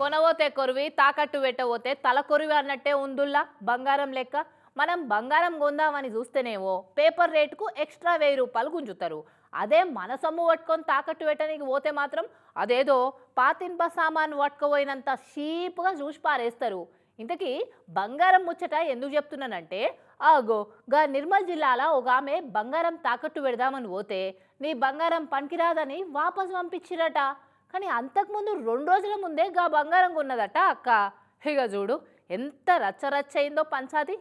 కొనవోతే కొరివి తాకట్టు పెట్టబోతే తల కొరివి అన్నట్టే ఉందుల్లా బంగారం లెక్క. మనం బంగారం కొందామని చూస్తేనేవో పేపర్ రేటుకు ఎక్స్ట్రా వెయ్యి రూపాయలు గుంజుతారు. అదే మన సొమ్ము పట్టుకొని తాకట్టు పెట్టడానికి పోతే మాత్రం అదేదో పాతింప సామాన్ పట్టుకుపోయినంత షీప్గా చూసి పారేస్తారు. ఇంతకీ బంగారం ముచ్చట ఎందుకు చెప్తున్నానంటే ఆగో గా నిర్మల్ జిల్లాలో ఒక ఆమె బంగారం తాకట్టు పెడదామని పోతే నీ బంగారం పనికిరాదని వాపసు పంపించిరట. కానీ అంతకుముందు రెండు రోజుల ముందే గా బంగారం కొన్నదట అక్క. ఇక చూడు ఎంత రచ్చరచ్చ అయిందో పంచాది.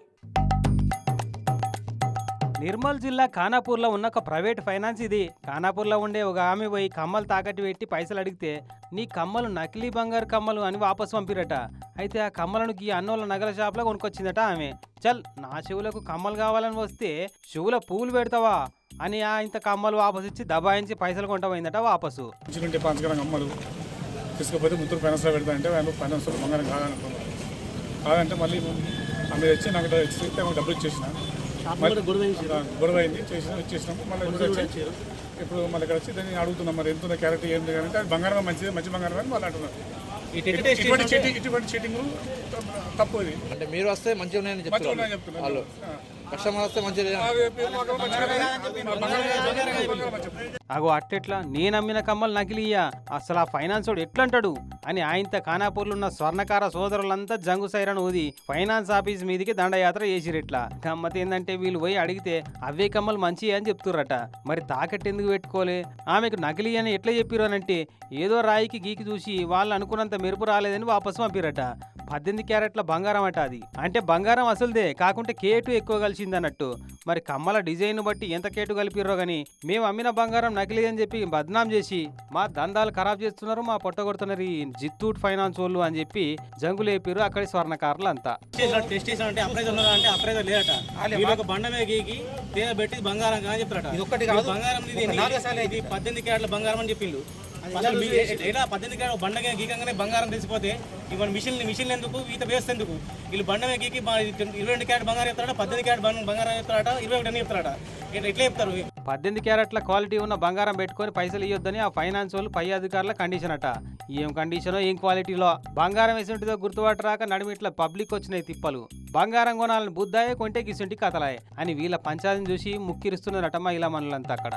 నిర్మల్ జిల్లా ఖానాపూర్లో ఉన్న ఒక ప్రైవేట్ ఫైనాన్స్ ఇది. ఖానాపూర్లో ఉండే ఒక ఆమె పోయి కమ్మలు తాకట్టు పెట్టి పైసలు అడిగితే నీ కమ్మలు నకిలీ బంగారు కమ్మలు అని వాపస్ పంపిరట. అయితే ఆ కమ్మలను ఈ అన్నోళ్ళ నగల షాప్లో కొనుక్కొచ్చిందట ఆమె. చల్ నా చెవులకు కమ్మలు కావాలని వస్తే చెవుల పూలు పెడతావా? అని ఆ ఇంత కమ్మలు వాపస్ ఇచ్చి దబాయించి పైసలు కొంటపోయిందట వాపసు. ఉంటే పంచగలం అమ్మలు తీసుకుపోతే ముత్తూరు ఫైనాన్స్లో పెడతా అంటే వాళ్ళు ఫైనాన్స్లో బంగారం కాదనుకున్నాను కాదంటే మళ్ళీ ఆమె వచ్చి నాకు ఇస్తే డబ్బులు ఇచ్చేసిన. గొడవ అయింది చేసిన ఇచ్చేసినాం. మళ్ళీ ఇప్పుడు వచ్చి ఇప్పుడు మళ్ళీ ఇక్కడ వచ్చి దాన్ని అడుగుతున్నాం మరి ఎంత క్యారెక్టర్ ఏంటి అంటే అది బంగారం మంచిది మంచి బంగారం అని వాళ్ళు అంటున్నారు. ఇటువంటి చీటింగ్ ఇటువంటి చీటింగ్ తప్పు ఇది. అంటే మీరు వస్తే మంచిగా ఉన్నాయని చెప్తున్నారు. ఉన్నాయని చెప్తున్నారు. వాళ్ళు. కస్టమర్ వస్తే మంచిది. అగో అట్టెట్లా? నేను అమ్మిన కమ్మలు నకిలీయా? అసలు ఆ ఫైనాన్సోడు ఎట్లంటాడు? అని ఆయనతో ఖానాపూర్లున్న స్వర్ణకార సోదరులంతా జంగు సైరన్ ఊది ఫైనాన్స్ ఆఫీస్ మీదికి దండయాత్ర చేసిరెట్లా. గమ్మత ఏంటంటే వీళ్ళు పోయి అడిగితే అవే కమ్మలు మంచి అని చెప్తుర్రట. మరి తాకట్టు ఎందుకు పెట్టుకోలే? ఆమెకు నకిలీ అని ఎట్లా చెప్పిరు అని అంటే ఏదో రాయికి గీకి చూసి వాళ్ళు అనుకున్నంత మెరుపు రాలేదని వాపసు పంపిరట పద్దెనిమిది క్యారెట్ల బంగారం అట అది. అంటే బంగారం అసలుదే కాకుంటే కేటు ఎక్కువ కలిసింది అన్నట్టు మరి కమ్మల డిజైన్ బట్టి ఎంత కేటు కలిపిర్రో గాని మేము అమ్మిన బంగారం నకిలీ అని చెప్పి బద్నాం చేసి మా దందాలు ఖరాబ్ చేస్తున్నారు మా పొట్ట కొడుతున్నారు ఈ జిత్తూట్ ఫైనాన్స్ వాళ్ళు అని చెప్పి జంగులేపిర్రు అక్కడి స్వర్ణకారులు అంతా టెస్ట్ అంటే అప్రైజర్ ఉన్నదా అంటే అప్రైజర్ లేదట. వీళ్ళు ఒక బండ మీద గీకి తేద పెట్టి బంగారం అని ఇది కాదు. బంగారం ఇది పద్దెనిమిది క్యారెట్ల బంగారం అని చెప్పిండు అసలు మీ- ఎలా? పద్దెనిమిది క్యారెట్ బండ మీద గీకంగానే బంగారం తెలిసిపోతే ఇవాళ మిషన్ మిషన్ ఎందుకు? ఈత వేస్తే ఎందుకు? వీళ్ళు బండ మీద గీకి బా- ఇరవై రెండు క్యారెట్ బంగారం చెప్తారట పద్దెనిమిది క్యారెట్ బంగారం బంగారం చెప్తారట ఇరవై ఒకటి అని చెప్తారట. ఇట్లా ఎట్లా చెప్తారు? పద్దెనిమిది క్యారెట్ల క్వాలిటీ ఉన్న బంగారం పెట్టుకొని పైసలు ఇవ్వద్దని ఆ ఫైనాన్స్ వాళ్ళు పై అధికారుల కండిషన్ అట. ఏం కండిషనో ఏం క్వాలిటీలో బంగారం వేసుంటిదో గుర్తుపట్టరాక నడిమిట్ల పబ్లిక్ వచ్చినాయి తిప్పలు. బంగారం కొనాలని బుద్ధాయే కొంటే గిసుంటి కథలాయే అని వీళ్ళ పంచాయతీని చూసి ముక్కిరిస్తున్నారట మహిళా మనులంతా అక్కడ.